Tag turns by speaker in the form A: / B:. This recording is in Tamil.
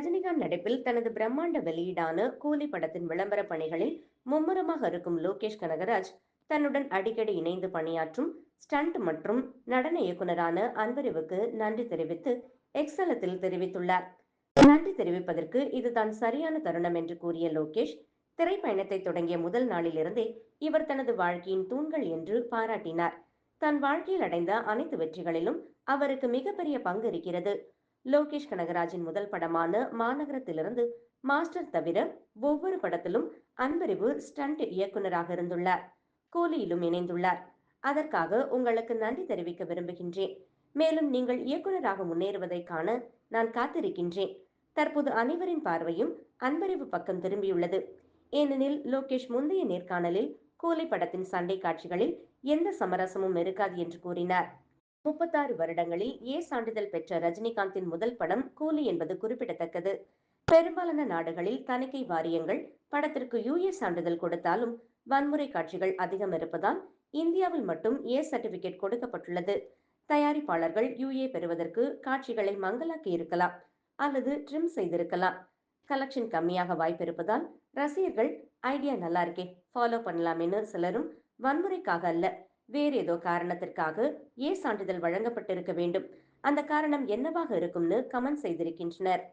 A: ரஜினிகாந்த் நடிப்பில் தனது பிரம்மாண்ட வெளியீடான கூலி படத்தின் விளம்பர பணிகளில் மும்முரமாக இருக்கும் லோகேஷ் கனகராஜ் தன்னுடன் அடிக்கடி இணைந்து பணியாற்றும் ஸ்டண்ட் மற்றும் நடன இயக்குனரான அன்பறிவுக்கு நன்றி தெரிவித்து எக்ஸலத்தில் தெரிவித்துள்ளார். நன்றி தெரிவிப்பதற்கு இதுதான் சரியான தருணம் என்று கூறிய லோகேஷ் திரைப்பயணத்தை தொடங்கிய முதல் நாளிலிருந்தே இவர் தனது வாழ்க்கையின் தூண்கள் என்று பாராட்டினார். தன் வாழ்க்கையில் அடைந்த அனைத்து வெற்றிகளிலும் அவருக்கு மிகப்பெரிய பங்கு இருக்கிறது. லோகேஷ் கனகராஜின் முதல் படமான மாநகரத்திலிருந்து மாஸ்டர் தவிர ஒவ்வொரு படத்திலும் அன்பறிவு ஸ்டண்ட் இயக்குனராக இருந்துள்ளார். கூலியிலும் இணைந்துள்ளார். அதற்காக உங்களுக்கு நன்றி தெரிவிக்க விரும்புகின்றேன். மேலும் நீங்கள் இயக்குனராக முன்னேறுவதை காண நான் காத்திருக்கின்றேன். தற்போது அனைவரின் பார்வையும் அன்பறிவு பக்கம் திரும்பியுள்ளது. ஏனெனில் லோகேஷ் முந்தைய நேர்காணலில் கூலி படத்தின் சண்டை காட்சிகளில் எந்த சமரசமும் இருக்காது என்று கூறினார். முப்பத்தாறு வருடங்களில் ஏ சான்றிதழ் பெற்ற ரஜினிகாந்தின் முதல் படம் கூலி என்பது குறிப்பிடத்தக்கது. பெரும்பாலான நாடுகளில் தணிக்கை வாரியங்கள் படத்திற்கு யூஏ சான்றிதழ் கொடுத்தாலும் வன்முறை காட்சிகள் அதிகம் இருப்பதால் இந்தியாவில் மட்டும் ஏ சர்டிபிகேட் கொடுக்கப்பட்டுள்ளது. தயாரிப்பாளர்கள் யூஏ பெறுவதற்கு காட்சிகளை மங்கலாக்கி இருக்கலாம் அல்லது ட்ரிம் செய்திருக்கலாம். கலெக்ஷன் கம்மியாக வாய்ப்பிருப்பதால் ரசிகர்கள் ஐடியா நல்லா இருக்கே ஃபாலோ பண்ணலாமேன்னு சிலரும் வன்முறைக்காக அல்ல வேறு ஏதோ காரணத்திற்காக ஏ சான்றிதழ் வழங்கப்பட்டிருக்க வேண்டும். அந்த காரணம் என்னவாக இருக்கும்னு கமெண்ட் செய்திருக்கின்றனர்.